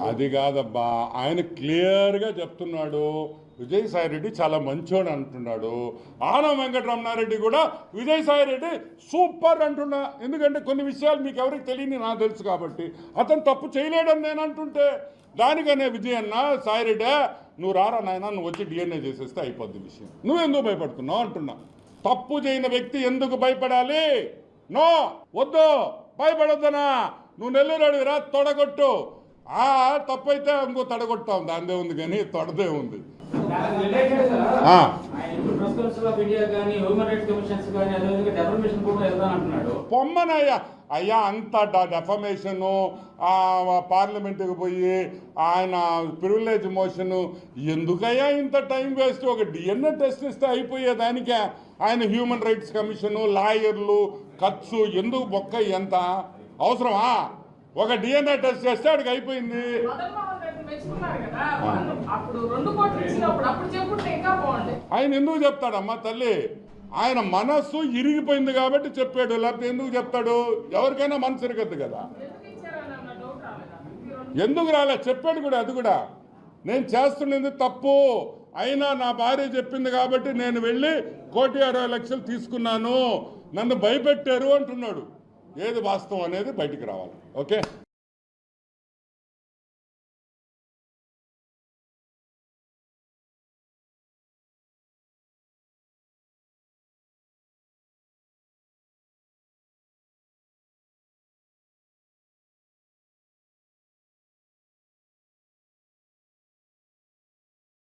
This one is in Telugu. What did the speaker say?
అది కాదబ్బా. ఆయన క్లియర్గా చెప్తున్నాడు. విజయసాయిరెడ్డి చాలా మంచోడు అంటున్నాడు. ఆనం వెంకటరమణారెడ్డి కూడా విజయసాయిరెడ్డి సూపర్ అంటున్నా. ఎందుకంటే కొన్ని విషయాలు మీకు ఎవరికి తెలియని నాకు తెలుసు కాబట్టి. అతను తప్పు చేయలేడని నేను అంటుంటే. దానికనే విజయన్న సాయిరెడ్డి నువ్వు రారా నాయన నువ్వు వచ్చి డిఎన్ఏ చేసేస్తే అయిపోద్ది విషయం. నువ్వు ఎందుకు భయపడుతున్నావు? అంటున్నా. తప్పు చేయని వ్యక్తి ఎందుకు భయపడాలి? నో వద్దు భయపడొద్దనా నువ్వు నెల్లూరు రా తొడగొట్టు. ఆ తప్పైతే ఇంకో తడగొట్టాం దాందే ఉంది కానీ తొడదే ఉంది. కౌన్సిల్ ఆఫ్ ఇండియా కానీ హ్యూమన్ రైట్స్ కమిషన్స్ కానీ అదేవిధంగా కూడా పొమ్మనయ్యా! అయ్యా అంత డెఫమేషన్ పార్లమెంట్కి పోయి ఆయన ప్రివిలేజ్ మోషన్ ఎందుకయ్యా ఇంత టైం వేస్ట్ ఒక డిఎన్ఏ టెస్ట్ ఇస్తే అయిపోయేదానికే. ఆయన హ్యూమన్ రైట్స్ కమిషను లాయర్లు ఖర్చు ఎందుకు బొక్క ఎంత? అవసరమా? ఒక డిఎన్ఏ టెస్ట్ చేస్తే ఆడికి అయిపోయింది. ఆయన ఎందుకు చెప్తాడమ్మా తల్లి? ఆయన మనస్సు ఇరిగిపోయింది కాబట్టి చెప్పాడు లేకపోతే ఎందుకు చెప్తాడు? ఎవరికైనా మనసు ఇరగద్దు కదా. ఎందుకు రాలే? చెప్పాడు కూడా అది కూడా. నేను చేస్తున్నది తప్పు. అయినా నా భార్య చెప్పింది కాబట్టి నేను వెళ్ళి కోటి అరవై లక్షలు తీసుకున్నాను. నన్ను భయపెట్టారు అంటున్నాడు. ఏది వాస్తవం అనేది బయటికి రావాలి. ఓకే?